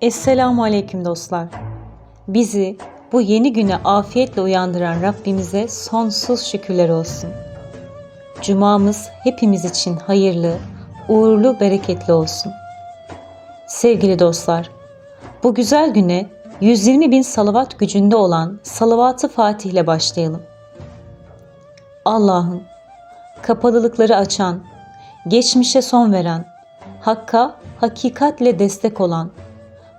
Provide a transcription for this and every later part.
Esselamu Aleyküm dostlar. Bizi bu yeni güne afiyetle uyandıran Rabbimize sonsuz şükürler olsun. Cumamız hepimiz için hayırlı, uğurlu, bereketli olsun. Sevgili dostlar, bu güzel güne 120 bin salavat gücünde olan salavat-ı Fatih ile başlayalım. Allah'ım, kapalılıkları açan, geçmişe son veren, hakka hakikatle destek olan,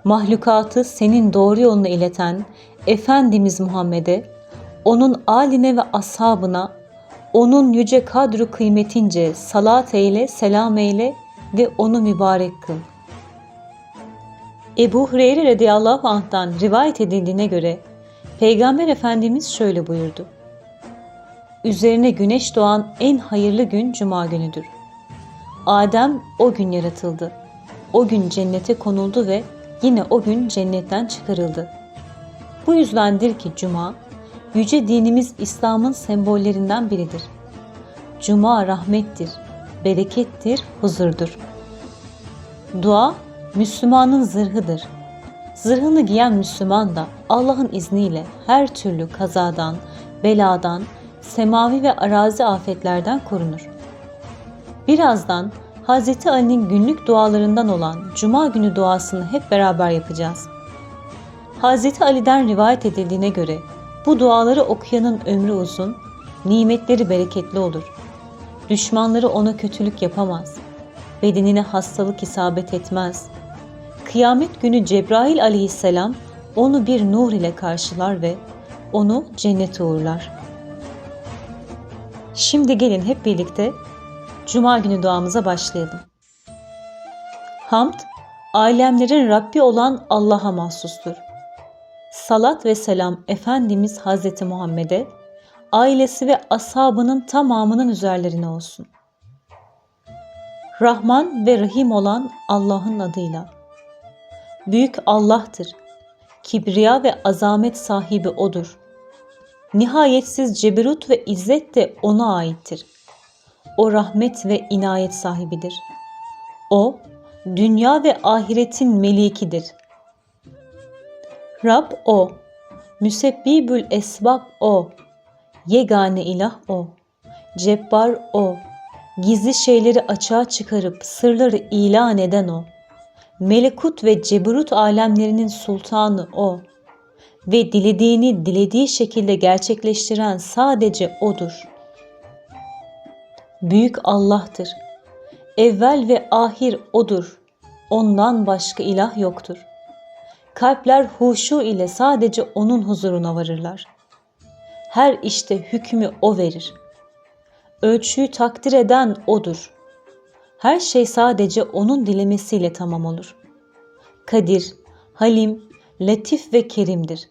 mahlukatı senin doğru yoluna ileten Efendimiz Muhammed'e, onun aline ve ashabına, onun yüce kadru kıymetince salat eyle, selam eyle ve onu mübarek kıl. Ebu Hureyre radıyallahu anh'tan rivayet edildiğine göre Peygamber Efendimiz şöyle buyurdu. Üzerine güneş doğan en hayırlı gün cuma günüdür. Adem o gün yaratıldı. O gün cennete konuldu ve yine o gün cennetten çıkarıldı. Bu yüzdendir ki cuma, yüce dinimiz İslam'ın sembollerinden biridir. Cuma rahmettir, berekettir, huzurdur. Dua, Müslümanın zırhıdır. Zırhını giyen Müslüman da Allah'ın izniyle her türlü kazadan, beladan, semavi ve arazi afetlerden korunur. Birazdan Hz. Ali'nin günlük dualarından olan Cuma günü duasını hep beraber yapacağız. Hz. Ali'den rivayet edildiğine göre bu duaları okuyanın ömrü uzun, nimetleri bereketli olur. Düşmanları ona kötülük yapamaz. Bedenine hastalık isabet etmez. Kıyamet günü Cebrail aleyhisselam onu bir nur ile karşılar ve onu cennete uğurlar. Şimdi gelin hep birlikte Cuma günü duamıza başlayalım. Hamd, alemlerin Rabbi olan Allah'a mahsustur. Salat ve selam Efendimiz Hazreti Muhammed'e, ailesi ve ashabının tamamının üzerlerine olsun. Rahman ve Rahim olan Allah'ın adıyla. Büyük Allah'tır. Kibriya ve azamet sahibi O'dur. Nihayetsiz ceberut ve izzet de O'na aittir. O rahmet ve inayet sahibidir. O, dünya ve ahiretin melikidir. Rab O, müsebbibül esbab O, yegane ilah O, cebbar O, gizli şeyleri açığa çıkarıp sırları ilan eden O, melekut ve cebrut alemlerinin sultanı O ve dilediğini dilediği şekilde gerçekleştiren sadece O'dur. Büyük Allah'tır. Evvel ve ahir O'dur. Ondan başka ilah yoktur. Kalpler huşu ile sadece O'nun huzuruna varırlar. Her işte hükmü O verir. Ölçüyü takdir eden O'dur. Her şey sadece O'nun dilemesiyle tamam olur. Kadir, Halim, Latif ve Kerim'dir.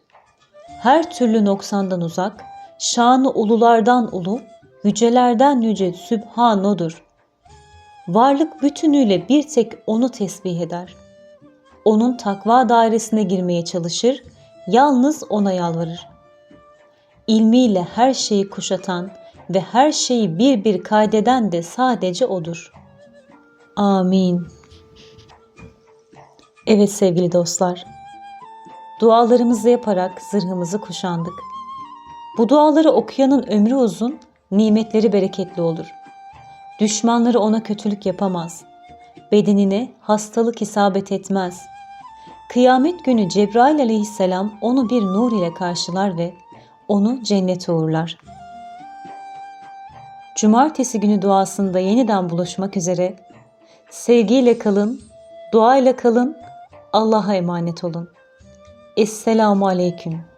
Her türlü noksandan uzak, şanı ululardan ulu, yücelerden yüce Sübhan O'dur. Varlık bütünüyle bir tek O'nu tesbih eder. O'nun takva dairesine girmeye çalışır, yalnız O'na yalvarır. İlmiyle her şeyi kuşatan ve her şeyi bir bir kaydeden de sadece O'dur. Amin. Evet sevgili dostlar, dualarımızı yaparak zırhımızı kuşandık. Bu duaları okuyanın ömrü uzun, nimetleri bereketli olur. Düşmanları ona kötülük yapamaz. Bedenine hastalık isabet etmez. Kıyamet günü Cebrail aleyhisselam onu bir nur ile karşılar ve onu cennete uğurlar. Cumartesi günü duasında yeniden buluşmak üzere. Sevgiyle kalın, duayla kalın, Allah'a emanet olun. Esselamu Aleyküm.